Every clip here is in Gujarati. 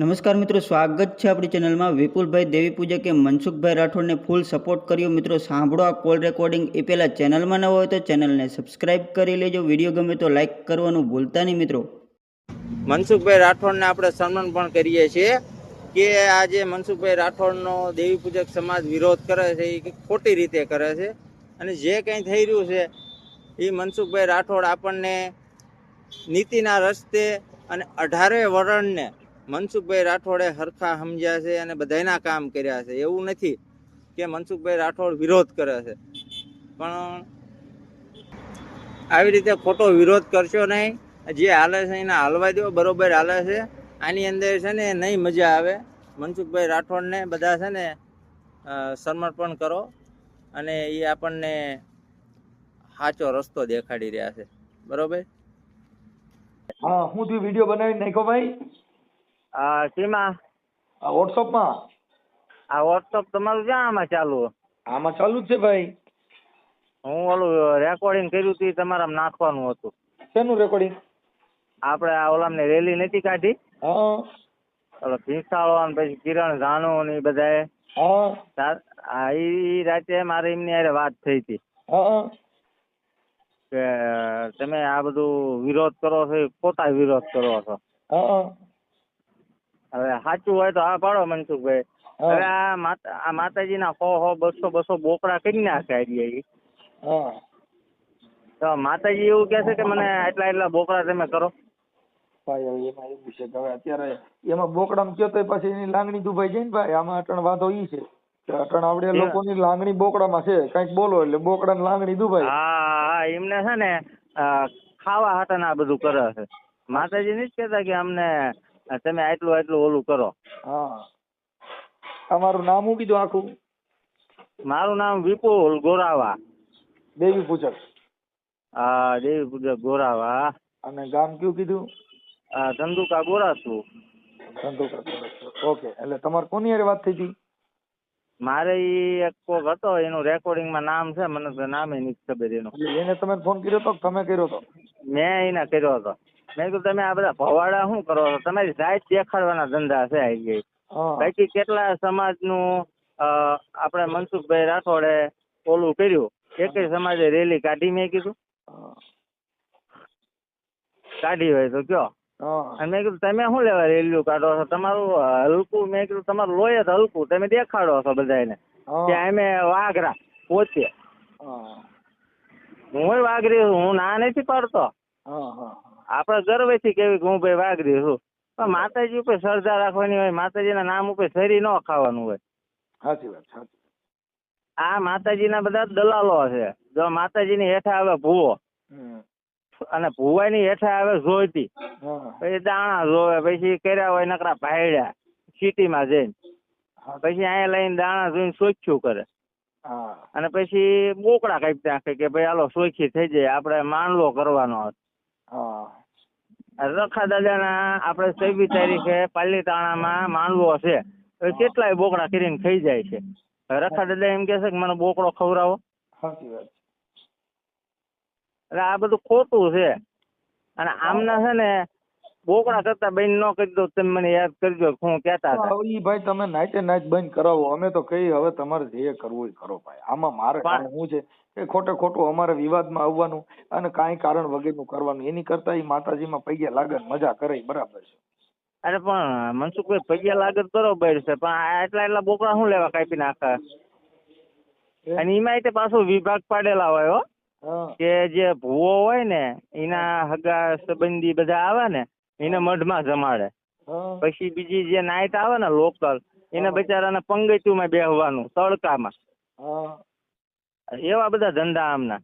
નમસ્કાર મિત્રો, સ્વાગત છે આપણી ચેનલમાં. વિપુલભાઈ દેવી પૂજકે મનસુખભાઈ રાઠોડને ફૂલ સપોર્ટ કર્યો. મિત્રો, સાંભળો આ કોલ રેકોર્ડિંગ એ પહેલાં ચેનલમાં ન હોય તો ચેનલને સબસ્ક્રાઇબ કરી લેજો. વીડિયો ગમે તો લાઇક કરવાનું ભૂલતા નહીં મિત્રો. મનસુખભાઈ રાઠોડને આપણે સન્માન પણ કરીએ છીએ કે આજે મનસુખભાઈ રાઠોડનો દેવી પૂજક સમાજ વિરોધ કરે છે, એ ખોટી રીતે કરે છે અને જે કંઈ થઈ રહ્યું છે, એ મનસુખભાઈ રાઠોડ આપણને નીતિના રસ્તે અને અઢારે વરણને મનસુખભાઈ રાઠોડે હરખા સમજ્યા છે અને બધાના કામ કર્યા છે. એવું નથી કે મનસુખભાઈ રાઠોડ વિરોધ કરે છે. પણ આવી રીતે ખોટો વિરોધ કરશો નહીં. જે હાલે છે એને હાલવા દો, બરોબર હાલે છે. આની અંદર છે ને નહીં મજા આવે. મનસુખભાઈ રાઠોડને બધા છે ને સમર્પણ કરો અને એ આપણને સાચો રસ્તો દેખાડી રહ્યા છે. બરોબર? હા, હું વીડિયો બનાવી નાખ્યો ભાઈ. આ આ વોટ્સઅપમાં આ વોટ્સઅપ તમારું ક્યાં આમાં ચાલુ? આમાં ચાલુ જ છે ભાઈ. હું ઓલું રેકોર્ડિંગ કર્યું હતું તમારા નાખવાનું હતું. શેનું રેકોર્ડિંગ આપણે આ ઓલામને રેલી નથી કાઢી? હા. ઓલો ભીસાળો ને પછી કિરણ જાનુ ને એ બધાએ. હા. તા- રાતે મારે એમની યારે વાત થઈ હતી. કે તમે આ બધું વિરોધ કરો છો પોતા વિરોધ કરો છો? હા. હવે સાચું હોય તો હા પાડો મનસુખભાઈ. હવે આ માતા આ માતાજીના સો સો બસો બસો બોકડા કરી નાખે હા. તો માતાજી એવું કહે છે કે મને આટલા એટલા બોકડા તમે કરો. ભાઈ હવે એમાં એવું છે કે હવે અત્યારે એમાં બોકડામાં કયો તો પછી એની લાંગણી દુભાઈ જાય ને ભાઈ. આમાં અટણ વાંધો ઈ છે અટણ આવડે લોકોની લાંગણી બોકડામાં છે. કંઈક બોલો એટલે બોકડાની લાંગણી દુભાઈ. હા હા એમને છે ને ખાવા ને આ બધું કરે છે. માતાજી નથી કહેતા કે અમને તમે આટલું આટલું ઓલું કરો. હા. તમારું નામ હું કીધું આખું? મારું નામ વિપુલ ગોરાવા. દેવી પૂજક. હા દેવી પૂજક ગોરાવા. અને ગામ કયું કીધું? આ ધંધુકા ગોરાસુ ધંધુકા ઓકે એટલે તમારે કોની હારે વાત થઈ હતી? મારે ઈ એક કોક હતો એનું રેકોર્ડિંગમાં નામ છે મને નામે નથી ખબર એનું. એને તમે ફોન કર્યો તો તમે કર્યો તો? મેં એને કર્યો હતો. મેં કીધું તમે આ બધા ભવાડા શું કરો છો? તમારી જાત દેખાડવાના ધંધા છે આવી ગઈ બાકી કેટલા સમાજનું નું આપણે મનસુખભાઈ રાઠોડે ઓલું કર્યું? એક સમાજે રેલી કાઢી મેં કીધું. કાઢી હોય તો કયો? અને મેં કીધું તમે શું લેવા રેલીઓ કાઢો છો? તમારું હલકું મેં કીધું તમારું લોહી જ હલકું. તમે દેખાડો છો બધાને કે હા અમે વાઘરા પોતે. હું. વાઘરી હું ના નથી પાડતો. હા હા. આપણે ગર્વથી કેવી કે હું ભાઈ વાઘરી છું. પણ માતાજી ઉપર શ્રદ્ધા રાખવાની હોય માતાજીના નામ ઉપર શરી ન ખાવાનું હોય. સાચી વાત સાચી આ માતાજીના બધા દલાલો છે. જો માતાજીની હેઠા આવે ભૂવો અને ભૂવાની હેઠા આવે જોઈતી પછી દાણા જોવે પછી કર્યા હોય નકરા ભાયડ્યા સિટીમાં જઈને. પછી અહીંયા લઈને દાણા જોઈને સોખ્યું કરે. અને પછી બોકડા કાપી નાખે કે ભાઈ હાલો સોખી થઈ જાય આપણે માનલો કરવાનો હા રખા દાદાના આપણે ચૌવીસ તારીખે પાલીતાણામાં માંડવો છે કેટલાય બોકડા કરીને ખાઈ જાય છે. રખા દાદા એમ કે છે કે મને બોકડો ખવડાવો. સાચી વાત એટલે આ બધું ખોટું છે. અને આમના છે ને બોકડા કરતા બેન ન કરી દો તમે મને યાદ કરજો કે હું કેતા હતા. ઈ ભાઈ તમે નાઈટે નાઈટ બંધ કરાવો. અમે તો કઈ હવે તમારે જે કરવું એ કરો ભાઈ. આમાં મારે શું છે? કે ખોટે ખોટું અમારે વિવાદમાં આવવાનું અને કાંઈ કારણ વગરનું કરવાનું. એની કરતા એ માતાજીમાં પૈયા લાગે મજા કરે બરાબર છે. અરે પણ મનસુખભાઈ પૈયા લાગત બરોબર છે પણ એટલા એટલા બોકડા શું લેવા કાપી નાખે? અને એમાં તે પાછો વિભાગ પાડેલા હોય હો. કે જે ભૂવો હોય ને એના હગા સંબંધી બધા આવે ને એને મઢમાં જમાડે. પછી બીજી જે નાઈટ આવે ને લોકલ એને બિચારાને પંગતિયુંમાં બેહવાનું તડકામાં. એવા બધા ધંધા આમના.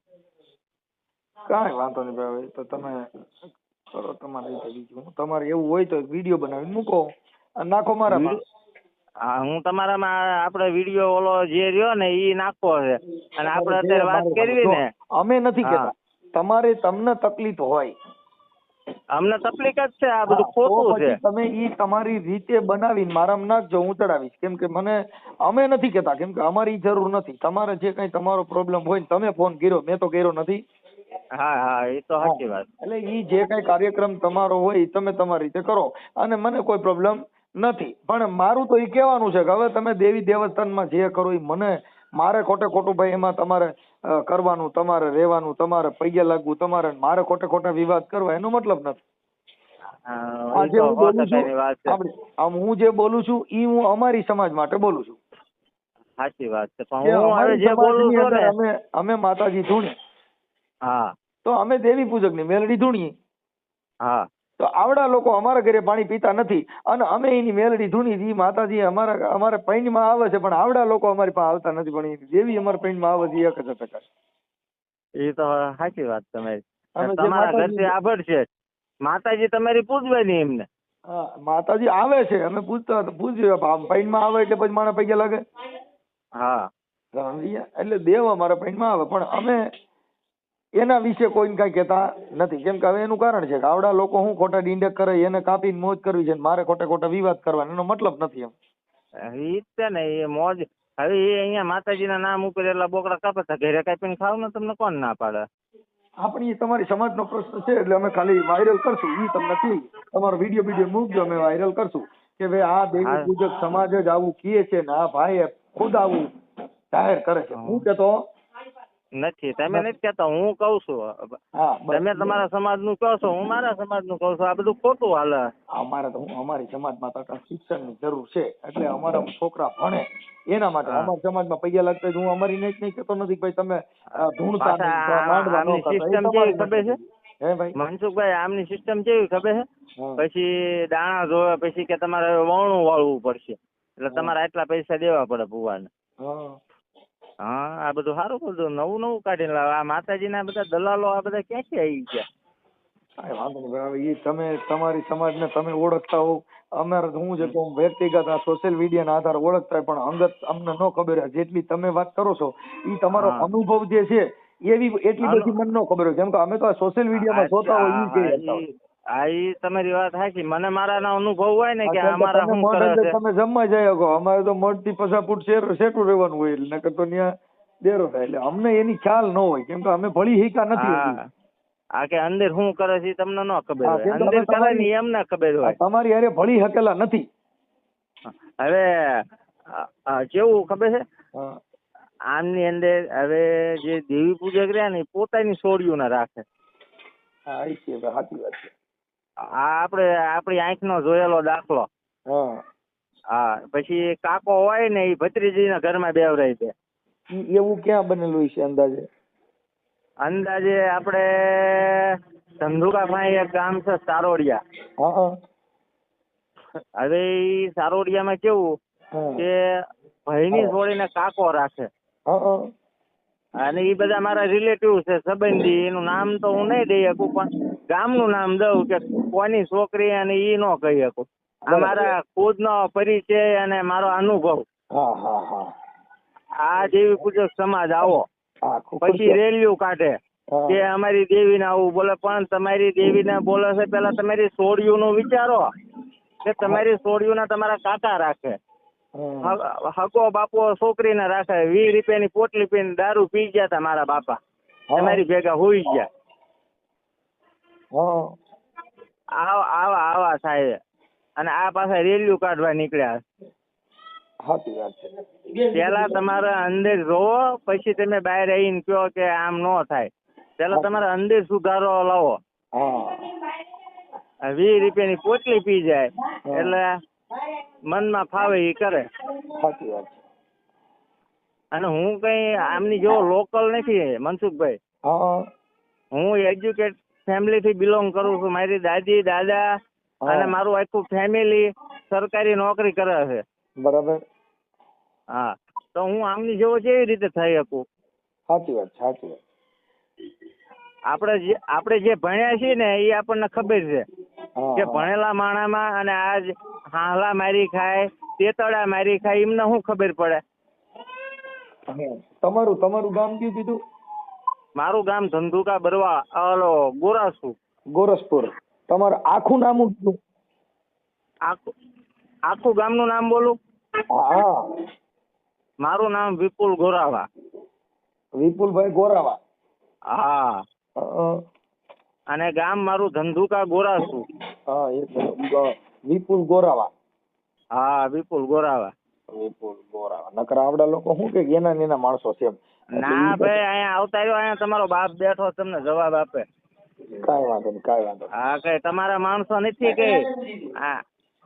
કાંઈ વાંધો નહીં ભાઈ તો તમે કરો તમારી રીતે બીજું. તમારે એવું હોય તો વીડિયો બનાવીને મૂકો. અને નાખો મારામાં. હા હું તમારામાં આપણે વીડિયો ઓલો જે રહ્યો ને એ નાખવો છે. અને આપણે અત્યારે વાત કરવી ને. અમે નથી. કહેતા. તમારે તમને તકલીફ હોય. અમને તકલીફ જ છે આ બધું ખોટું છે. તમે ઈ તમારી રીતે બનાવીને મારામાં નાખજો હું ચડાવીશ. કેમ કે મને અમે નથી કહેતા કેમ કે અમારી જરૂર નથી. તમારે જે કઈ તમારો પ્રોબ્લેમ હોય ને તમે ફોન કર્યો મેં તો કર્યો નથી. હા હા એ તો સાચી વાત. એટલે ઈ જે કઈ કાર્યક્રમ તમારો હોય એ તમે તમારી રીતે કરો. અને મને કોઈ પ્રોબ્લેમ નથી. પણ મારું તો એ કહેવાનું છે કે હવે તમે દેવી દેવસ્થાનમાં જે કરો એ મને મારે ખોટે ખોટું ભાઈ એમાં તમારે કરવાનું તમારે રહેવાનું તમારે પૈયા લાગવું તમારે મારે ખોટે ખોટા વિવાદ કરવા એનો મતલબ નથી. આજે હું બોલું છું આમ જે બોલું છું ઈ હું અમારી સમાજ માટે બોલું છું. સાચી વાત છે પણ હું હવે જે બોલું છું ને અમે અમે માતાજી ધૂણી હા. તો અમે દેવી પૂજકની મેલડી ધૂણીએ. હા. તો આવડા લોકો અમારા ઘરે પાણી પીતા નથી. અને અમે એની મેલડી ધૂની ઈ માતાજી અમારા અમારા પૈણમાં આવે છે પણ આવડા લોકો અમારી પાસે આવતા નથી પણ દેવી અમારા પૈણમાં આવે છે એક જ ટકા એ તો સાચી વાત તમારી. તમારા ઘરથી આભર છે. માતાજી તમારી પૂજવાની એમને. હા માતાજી આવે છે અમે પૂછ્યું આમ પૈણમાં આવે એટલે પછી મારા પૈકે લાગે. હા? એટલે દેવ અમારા પૈણમાં આવે પણ અમે એના વિશે કોઈને કાંઈ કહેતા નથી. કેમ કે હવે એનું કારણ છે કે આવડા લોકો હું ખોટા ડીંડક કરે એને કાપીને મોજ કરવી છે ને મારે ખોટા ખોટા વિવાદ કરવાનો એનો મતલબ નથી એમ. ઈ છે ને એ મોજ. હવે એ અહીંયા માતાજીના નામ ઉપર એટલા બોકડા કાપે છે ઘરે કાપીને ખાવ ને તમને કોણ ના પાડે? આપણી એ તમારી સમાજનો પ્રશ્ન છે એટલે અમે ખાલી વાયરલ કરશું. ઈ તમને કહી તમારો વીડિયો વીડિયો મૂકજો અમે વાયરલ કરશું. કે ભાઈ આ દેવી. પૂજક સમાજ જ આવું કહે છે ને આ ભાઈ ખુદ આવું જાહેર કરે છે. હું. કેતો નથી. તમે નથી. કેતા હું કઉ છું. તમે તમારા સમાજનું કહો છો હું મારા સમાજનું કહું છું. આ બધું ખોટું હાલે. અમારે તો હું અમારી સમાજમાં તો શિક્ષણની જરૂર છે. એટલે અમારા છોકરા ભણે. એના માટે. અમારા સમાજમાં પૈયા લાગતા હું અમારી નહીં નહીં કહેતો નથી. ભાઈ તમે ધૂણતા ન મનસુખભાઈ આમની સિસ્ટમ કેવી ખબર છે? પછી દાણા જોવે પછી કે તમારે વણું વાળવું પડશે. એટલે તમારે આટલા પૈસા દેવા પડે ભુવાને. હા આ બધું સારું બધું. નવું નવું કાઢીને લાવે. આ માતાજીના બધા દલાલો આ બધા ક્યાંથી આવી ગયા? કાંઈ વાંધો નહીં ભાઈ. હવે ઈ તમે તમારી સમાજને તમે ઓળખતા હોવ. અમારે તો હું છે કે વ્યક્તિગત આ સોશિયલ મીડિયાના આધારે ઓળખતા હોય પણ અંગત અમને ન ખબર હોય. જેટલી તમે વાત કરો છો ઈ તમારો અનુભવ જે છે એવી એટલી બધી મને ન ખબર હોય. કેમ કે અમે તો આ સોશિયલ મીડિયામાં જોતા હોય ઈ કહી. હા એ તમારી વાત સાચી મને મારા અનુભવ હોય ને કે અમારા શું કરે છે? તમે જમવા જાય કહો અમારે તો મઢથી પચાસ ફૂટ સેટું રહેવાનું હોય એટલે નકર તો ત્યાં દેરો થાય. એટલે અમને એની ખ્યાલ ન હોય. કેમ કે અમે ભળી હીકા નથી આ કે અંદર શું કરે છે તમને ન ખબર હોય. અંદર કરે ને એમ ના ખબર હોય. તમારી હારે ભળી હકેલા નથી. હવે કેવું ખબર છે? આમની અંદર હવે જે દેવી પૂજક રહ્યા ને પોતાની સોળીઓ ના રાખે. હા એ સાચી વાત છે. આપણે આપણી આંખનો જોયેલો દાખલો. હા. પછી કાકો હોય ને એ ભત્રીજીના ઘરમાં માં બેવરાય છે. એવું ક્યાં બનેલું છે અંદાજે? અંદાજે આપણે ધંધુકા ભાઈ એક ગામ છે સારોડિયા. હવે ઈ સારોડિયામાં કેવું કે ભાઈની જોડીને કાકો રાખે. અને એ બધા મારા રિલેટિવ છે સંબંધી. એનું નામ તો હું નહીં દઈ શકું પણ ગામનું નામ દઉં કે કોની છોકરી અને એ ન કહી શકું. આ મારા ખુદનો પરિચય અને મારો અનુભવ. હા હા હા. આ દેવી પૂજક સમાજ આવો. પછી રેલ્યુ કાઢે. કે અમારી દેવી ને આવું બોલે પણ તમારી દેવી ને બોલે છે પેલા તમારી સોડિયુંનું વિચારો. કે તમારી સોડિયુંના તમારા કાકા રાખે. હા. બાપો છોકરી છોકરીને રાખે. વીસ રૂપિયાની પોટલી પીને દારૂ પી ગયા તા મારા બાપા. અમારી ભેગા હોઈ ગયા. આવા આવા આવા થાય અને આ પાસે રેલ્યુ કાઢવા નીકળ્યા. પેલા તમારે અંદર જોવો પછી તમે બહાર આવીને કહો કે આમ ન થાય. પેલા તમારે અંદર સુધારો લાવો. વીસ રૂપિયાની પોટલી પી જાય. એટલે મનમાં ફાવે એ કરે. સાચી વાત અને હું કઈ આમની જેવો લોકલ નથી મનસુખભાઈ. હું. એજ્યુકેટ ફેમિલી થી બિલોંગ કરું છું. મારી દાદી દાદા અને મારું આખું ફેમિલી સરકારી નોકરી કરે છે. બરાબર. હા. તો હું આમની જેવો કેવી રીતે થઈ શકું? સાચી વાત સાચી વાત. આપણે જે આપણે જે ભણ્યા છીએ ને એ આપણને ખબર છે. કે ભણેલા માણામાં અને આજ હાલા મારી ખાય તેતડા મારી ખાય એમને શું ખબર પડે. તમારું તમારું ગામ કયું કીધું? મારું ગામ ધંધુકા બરવા ઓલો ગોરાસુ. ગોરસપુર. તમારું આખું નામ કીધું? આખું આખું ગામનું નામ બોલું? હા. મારું નામ વિપુલ ગોરાવા. વિપુલભાઈ ગોરાવા. હા, અને ગામ મારું ધંધુકા ગોરાસુ. હા વિપુલ ગોરાવા. હા વિપુલ ગોરાવા. વિપુલ ગોરાવા. નકર આવડા લોકો શું કે એના એના માણસો છે ના ભાઈ અહીંયા આવતા રહ્યો અહીંયા તમારો બાપ બેઠો તમને જવાબ આપે. કાંઈ વાંધો નહીં કાંઈ વાંધો હા કઈ તમારા માણસો નથી કે? હા.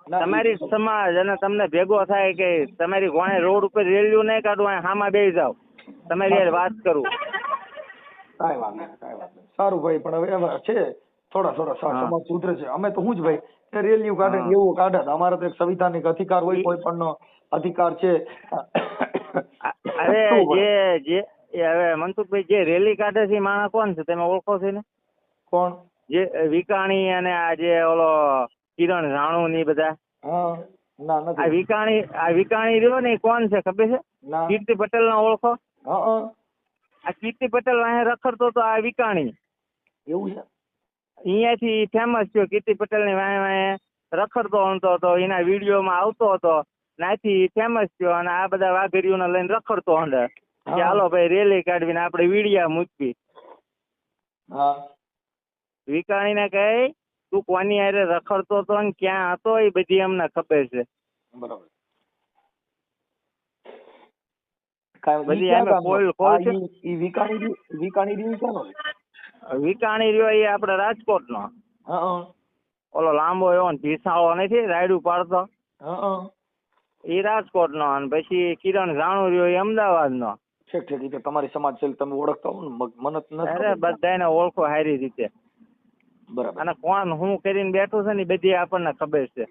તમારી સમાજ અને તમને ભેગો થાય કે તમારી કોણે રોડ ઉપર રેલ્યું નહીં કાઢું અહીંયા હામાં બેસી જાવ તમારી વાત કરું. કાઈ વાંધો નહીં વાંધો સારું ભાઈ પણ હવે છે થોડા થોડા. સમાજ સુધરે છે. અમે તો હું જ ભાઈ કે રેલીઓ કાઢે એવું કાઢે. અમારે તો એક સંવિધાનિક અધિકાર હોય કોઈ પણ અધિકાર છે. અરે જે જે એ હવે મનસુખભાઈ જે રેલી કાઢે છે માણસ કોણ છે? તમે ઓળખો છો ને કોણ? જે વિકાણી અને આ જે ઓલો કિરણ રાણુ ની બધા. આ વિકાણી આ વિકાણી રહ્યો ને કોણ છે ખબર છે? કીર્તિ પટેલ ના ઓળખો. આ કીર્તિ પટેલ અહીંયા રખડતો તો આ વિકાણી. એવું છે? અહીંયાથી ફેમસ થયો કીર્તિ પટેલની વાંહે વાંહે રખડતો હતો તો એના વિડીયોમાં આવતો હતો નાથી ફેમસ થયો અને આ બધા વાઘરીઓને લઈને રખડતો હંડે. કે હાલો ભાઈ રેલી કાઢવીને આપણે વીડિયા મૂકવી. હા. વિકાણીને કહે તું કોની આરે રખડતો હતો ને ક્યાં હતો એ બધી અમને ખબર છે. બરાબર. બધી છે? વિકાણી વિકાણી રી ક્યાંનો છે? વિકાણી રહ્યો એ આપણે રાજકોટનો. હા હા. ઓલો લાંબો એવો ને ભીસાળો નથી રાયડું પાડતો. એ રાજકોટનો અને પછી કિરણ જાણુ રહ્યો એ અમદાવાદનો. ઠીક ઠીક ઈ તમારી સમાજ છે તમે ઓળખતા હો ને મને નથી અરે બધાને ઓળખો સારી રીતે. બરાબર. અને કોણ હું કરીને બેઠું છે ને બધી આપણને ખબર છે.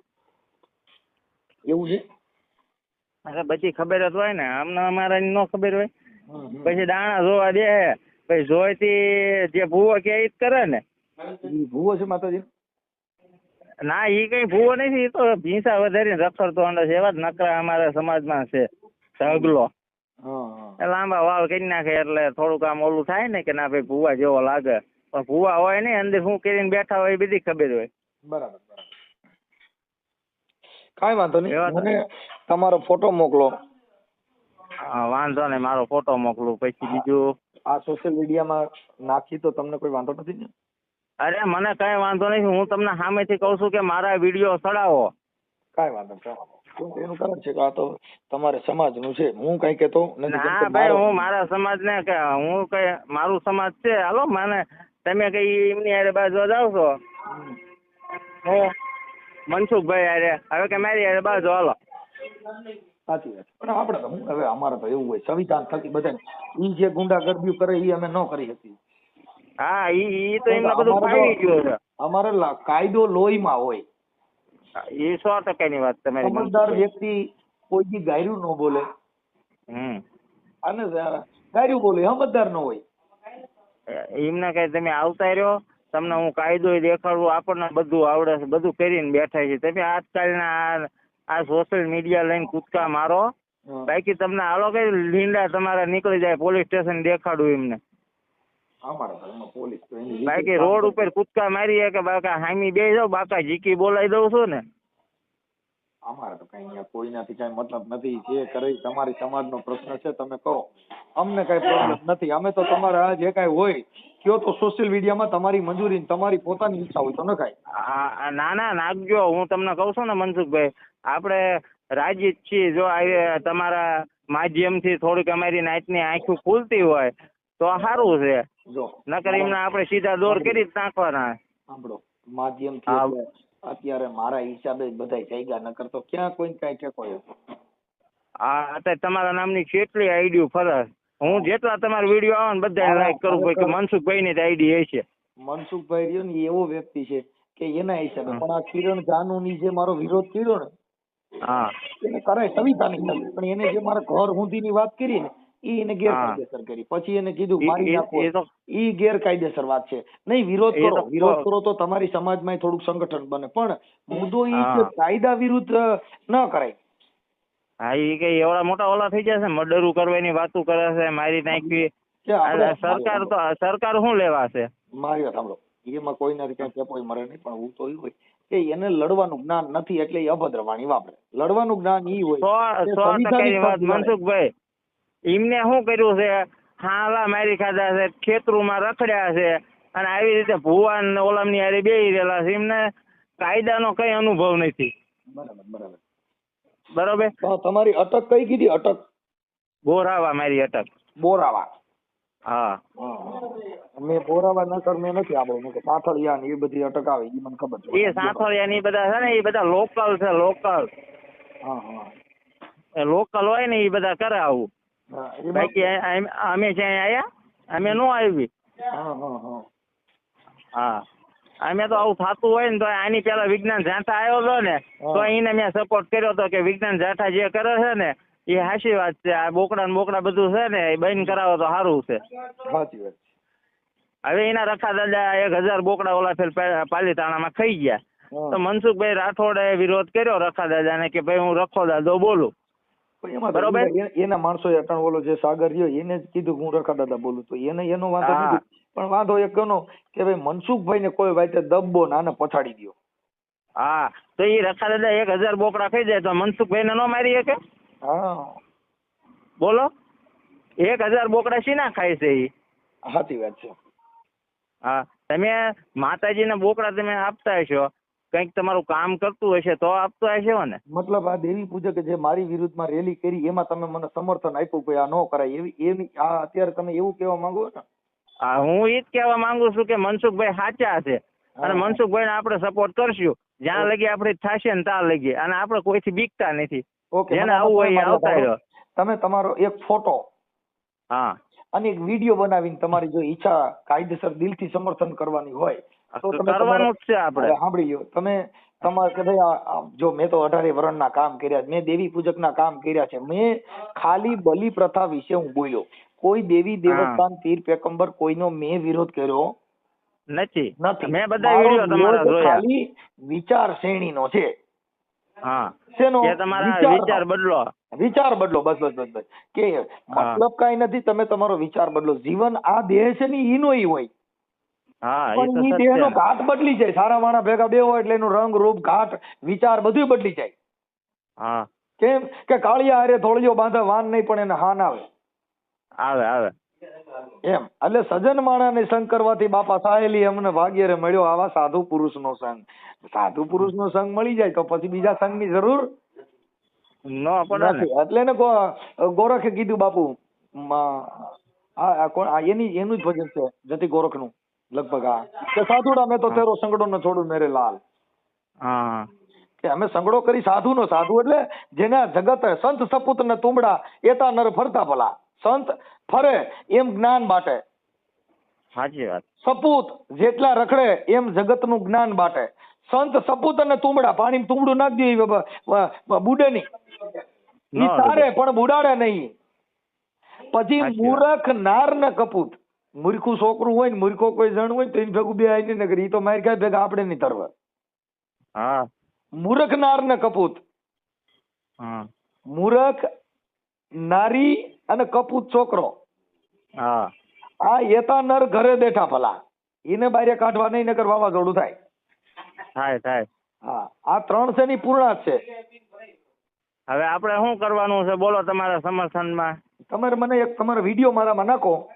એવું છે? અરે બધી ખબર જ હોય ને અમને અમારા ન ખબર હોય. પછી દાણા જોવા દે. પછી જોઈતી જે ભૂવો કે એ જ કરે ને. ભૂવો છે માતાજી? ના ઈ કઈ ભૂવો નથી એ તો ભીંસા વધારીને રખડતો અંડો છે એવા જ નકરા અમારા સમાજમાં છે એ લાંબા વાળ કરી નાખે એટલે થોડુંક આમ ઓલું થાય ને કે ના ભાઈ ભૂવા જેવો લાગે. પણ ભૂવા હોય ને અંદર શું કરીને બેઠા હોય એ બધી ખબર હોય. બરાબર કાઈ વાંધો નહીં. મને તમારો ફોટો મોકલો. વાંધો નહીં મારો ફોટો મોકલું પછી બીજું? આ સોશિયલ મીડિયામાં નાખી તો તમને કોઈ વાંધો નથી ને? અરે મને કઈ વાંધો નહીં હું તમને સામેથી કહું છું કે મારા વીડિયો ચડાવો કઈ વાંધો નહીં એનું કારણ છે કે આ તો તમારે સમાજનું છે. હું કઈ કેતો ના ભાઈ હું મારા સમાજ ને કે હું કઈ મારું સમાજ છે. હાલો મને તમે કઈ એમની હારે બાજુ જાવ છો? હું? મનસુખભાઈ હારે. હવે કે મારી હારે બાજુ હાલો. સાચી વાત. પણ આપણે તો હવે અમારે તો એવું હોય સંવિધાન થકી બધાને. ઈ જે ગુંડાગર્દી કરે એ અમે ન કરી હતી હા ઈ ઈ તો એમને બધું ફાવી ગયું છે અમારે કાયદો લોહીમાં હોય. એ સો ટકાની વાત તમારી સમજદાર વ્યક્તિ કોઈ દી ગાયરું ન બોલે. હમ. અને ગાયરું બોલે સમજદાર ન હોય. એમને કઈ તમે આવતા રહ્યો તમને હું કાયદો દેખાડું આપણને બધું આવડે છે બધું કરીને બેઠા છે. તમે આજકાલના આ- સોશિયલ મીડિયા લઈને કૂદકા મારો. બાકી તમને હાલો કઈ લીંડા તમારા નીકળી જાય પોલીસ સ્ટેશન દેખાડું એમને. બાકી રોડ ઉપર કૂદકા મારીએ કે બાકા હામી બે જાવ બાકા જીકી બોલાવી દઉં છું ને. અમારે તો કઈ કોઈનાથી કઈ મતલબ નથી. જે કરે તમારી તમારી સમાજનો પ્રશ્ન છે તમે કરો. અમને કઈ પ્રોબ્લેમ નથી. અમે તો તમારે જે કઈ હોય કયો તો સોશિયલ મીડિયામાં તમારી મંજૂરી તમારી પોતાની ઈચ્છા હોય તો નખાય. ના ના નાખજો હું તમને કહું છું ને મનસુખભાઈ આપણે રાજી છીએ. જો આ તમારા માધ્યમથી થોડીક અમારી નાતની આંખું ખુલતી હોય તો સારું છે. જો નકર એમને આપણે સીધા દોર કરી જ નાખવાના. સાંભળો માધ્યમથી અત્યારે મારા હિસાબે બધા જાગ્યા નકર તો ક્યાં કોઈ કઈ ટેકો હા આ અત્યારે તમારા નામની કેટલી આઈડીઓ ફરે હું જેટલા તમારા વીડિયો આવે ને બધા લાઈક કરું ભાઈ કે મનસુખભાઈ ની આઈડી હશે. મનસુખભાઈ રહ્યો ને એવો વ્યક્તિ છે કે એના હિસાબે. પણ આ કિરણ જાનુની જે મારો વિરોધ કર્યો ને હા. એને કરાય સવિતા ની પણ એને જે મારા ઘર હુંધીની વાત કરી ને ઈ એને ગેરકાયદેસર કરી. પછી એને કીધું મારી ઈ- નાખો. એ ઈ ગેરકાયદેસર વાત છે. નહીં વિરોધ કરો. વિરોધ કરો તો તમારી સમાજમાં થોડુંક સંગઠન બને. પણ મુદ્દો ઈ કાયદા વિરુદ્ધ ન કરાય. હા એ કઈ એવડા મોટા ઓલા થઈ જશે મર્ડરું કરવાની વાતો કરે છે મારી નાખવી. કે સરકાર તો સરકાર શું લેવા છે મારી વાત સાંભળો. એમાં કઈ ટેપોય મરે નહીં પણ હું તો ઈ હોય કે એને લડવાનું જ્ઞાન નથી એટલે એ અભદ્ર વાણી વાપરે. લડવાનું જ્ઞાન ઈ હોય. સો સો ટકાની વાત મનસુખભાઈ એમને શું કર્યું છે? હાલા મારી ખાધા છે ખેતરોમાં રખડ્યા છે અને આવી રીતે ભુવાન ને ઓલામની હારે બેહી રહેલા છે. એમને કાયદાનો કઈ અનુભવ નથી. બરાબર બરાબર. બરોબર? તમારી અટક કઈ કીધી? અટક. બોરાવા મારી અટક. બોરાવા. હા. મેં બોરાવા ન કર મેં નથી આપણું કે પાથળિયા ને એ બધી અટક આવે એ મને ખબર છે. એ સાંથોળિયા ની બધા છે ને એ બધા લોકલ છે લોકલ હા હા. એ લોકલ હોય ને એ બધા કરે આવું. બાકી અમે જ્યાં આયા અમે નો આવી હા હા હા. હા. અમે તો આવું થતું હોય ને તો આની પેલા વિજ્ઞાન જાઠા આવ્યો હતો ને તો એને મેં સપોર્ટ કર્યો હતો કે વિજ્ઞાન જાઠા જે કરે છે ને એ હાસી વાત છે. આ બોકડા ને બોકડા બધું છે ને એ બંધ કરાવો તો સારું છે. હવે એના રખા દાદા એક હજાર બોકડા ઓલા ફેર પાલીતાણા પાલીતાણામાં ખાઈ ગયા. તો મનસુખભાઈ રાઠોડે વિરોધ કર્યો રખા દાદાને કે ભાઈ હું રખો દાદો બોલું. બરોબર. એના માણસો અટણ ઓલો જે સાગર રહ્યો એને જ કીધું હું રખા દાદા બોલું. તો એને એનો વાંધો પણ વાંધો એ કનો કે ભાઈ મનસુખભાઈ ને કોઈ વાતે દબ્બો નાને પછાડી દ્યો. હા તો એ રખા દાદા એક હજાર બોકડા ખાઈ જાય તો મનસુખભાઈને ન મારી શકે? હા. બોલો. એક હજાર બોકડા શીના ખાય છે એ સાચી વાત છે. હા તમે માતાજીને બોકડા તમે આપતા હશો કંઈક તમારું કામ કરતું હશે તો આપતો હશે ને? મતલબ આ દેવી પૂજકે જે મારી વિરુદ્ધમાં રેલી કરી એમાં તમે મને સમર્થન આપ્યું કે આ ન કરાય એવી એવી આ અત્યારે તમે એવું કહેવા માંગો છો ને? હા એ જ કહેવા માંગુ છું કે મનસુખભાઈ સાચા છે. અને મનસુખભાઈ આપણે સપોર્ટ કરશું. જ્યાં લગી આપણે થશે ને ત્યાં લગી. અને આપણે કોઈથી બીકતા નથી. જેને આવું હોય આવતા રહ્યો તમે તમારો એક ફોટો હા. અને એક વીડિયો બનાવીને તમારી જો ઈચ્છા કાયદેસર દિલથી સમર્થન કરવાની હોય તો તમે કરવાનું જ છે આપણે. સાંભળી લ્યો તમે તમારે કે ભાઈ જો મેં તો અઢારે વર્ણના કામ કર્યા મેં દેવી પૂજકના કામ કર્યા છે. મેં ખાલી બલિ પ્રથા વિશે હું બોલ્યો. કોઈ દેવી દેવસ્થાન પીર પેકંબર કોઈનો મેં વિરોધ કર્યો નથી. નથી. મેં બધા વીડિયો તમારા જોયા. ખાલી વિચાર શ્રેણીનો છે. હા. શેનો? તમારા વિચાર બદલો. વિચાર બદલો બસ બસ બસ બસ. કે મતલબ કાંઈ નથી તમે તમારો વિચાર બદલો. જીવન આ દેહ છે ને ઈનો ઈ હોય. હા પણ ઈ દેહનો ઘાટ બદલી જાય. સારા માણા ભેગા બે હોય એટલે એનું રંગ રૂપ ઘાટ વિચાર બધું બદલી જાય. હા. કેમ? કે કાળિયા હારે ધોળિયો બાંધા વાન નહીં પણ એને હાન આવે. આવે આવે. એમ. એટલે સજન માણાને સંગ કરવાથી બાપા સાહેલી અમને ભાગ્ય રે મળ્યો આવા સાધુ પુરુષનો સંગ. સાધુ પુરુષનો સંગ મળી જાય તો પછી બીજા સંગની જરૂર ન પડે એટલે ને ગોરખે કીધું બાપુ આ કોણ? એની એનું જ ભજન છે જતી ગોરખનું લગભગ આ. કે સાધુડા મેં તો તેરો સંગડો ન છોડું મેરે લાલ. હા. કે અમે સંગડો કરી સાધુ નો સાધુ એટલે જેના જગત સંત સપૂત ને તુંબડા એતા નર ફરતા ભલા. સંત ફરે એમ જ્ઞાન બાટે. સાચી વાત. સપૂત જેટલા રખડે એમ જગતનું જ્ઞાન બાટે. સંત સપૂત અને તુંબડા પાણી તુંબડું નાખી દે બુડે નહીં. ઈ તારે પણ બુડાડે નહીં. પછી મૂરખ નાર ને કપૂત. મૂર્ખું છોકરું હોય ને મૂર્ખો કોઈ જણ હોય તો એને ભેગું બે આઈને ને ઈ તો મારી ખાય ભેગા આપણે નહીં તરવા. હા. મૂરખ નાર ને કપૂત. મૂરખ નારી અને કપૂત છોકરો. હા. આ એતા નર ઘરે બેઠા ભલા. એને બારે કાઢવા નહીં નગર વાવાઝોડું થાય. થાય થાય. હા આ ત્રણ છે ની પૂર્ણ છે? હવે આપણે શું કરવાનું છે? બોલો તમારા સમર્થનમાં. તમારે મને એક તમારો વીડિયો મારામાં નાખો.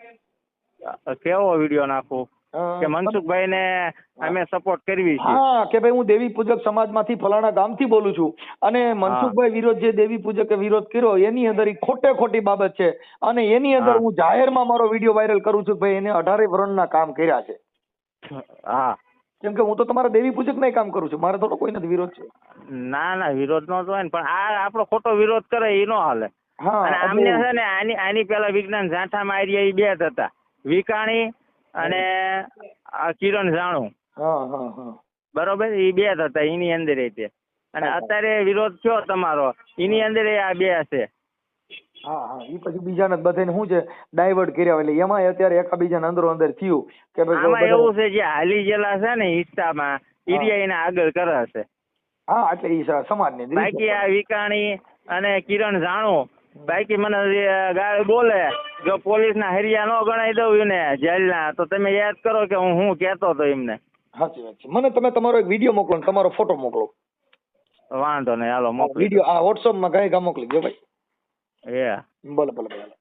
કેવો વીડિયો નાખું? કે મનસુખભાઈ ને અમે સપોર્ટ કરવી છે. હા કે ભાઈ હું દેવી પૂજક સમાજમાંથી ફલાણા ગામથી બોલું છું. અને મનસુખભાઈ વિરોધ જે દેવી પૂજકે વિરોધ કર્યો એની અંદર એ ખોટે ખોટી બાબત છે. અને એની અંદર હું. જાહેરમાં મારો વીડિયો વાયરલ કરું છું ભાઈ એને અઢારે વર્ણના કામ કર્યા છે. હા. કેમ કે હું તો તમારા દેવી પૂજક કામ કરું છું. મારે થોડો કોઈ નથી વિરોધ છે. ના ના વિરોધ નો તો હોય ને પણ આ આપણો ખોટો વિરોધ કરે એ નો હાલે. અને આમને છે ને આની આની પેલા વિજ્ઞાન ઝાંઠામાં આર્યા એ બે હતા. વિકાણી અને આ કિરણ જાણું. બરોબર? એ બે હતા એની અંદર તે અને અત્યારે વિરોધ થયો તમારો? એની અંદર આ બે છે હા હા. એ પછી બીજાને બધાને શું છે? ડાયવર્ટ કર્યા એટલે એમાં અત્યારે એકાબીજાને અંદરો અંદર થયું કે આમાં એવું છે જે હાલી ગયેલા છે ને હિસ્સામાં ઈરિયા એને આગળ કરે છે હા એટલે એ સમાજની બાકી આ વિકાણી અને કિરણ જાણું બાકી મને ગાળ બોલે જો પોલીસ ના હરિયા નો ગણાઈ દઉં ને જેલના તો તમે યાદ કરો કે હું હું કેતો હતો એમને. સાચી વાત છે. મને તમે તમારો એક વીડિયો મોકલો ને તમારો ફોટો મોકલો. વાંધો નહીં હાલો મોકલી વીડિયો આ વોટ્સઅપમાં કઈ મોકલી દો ભાઈ. એ ભલે ભલે ભલે.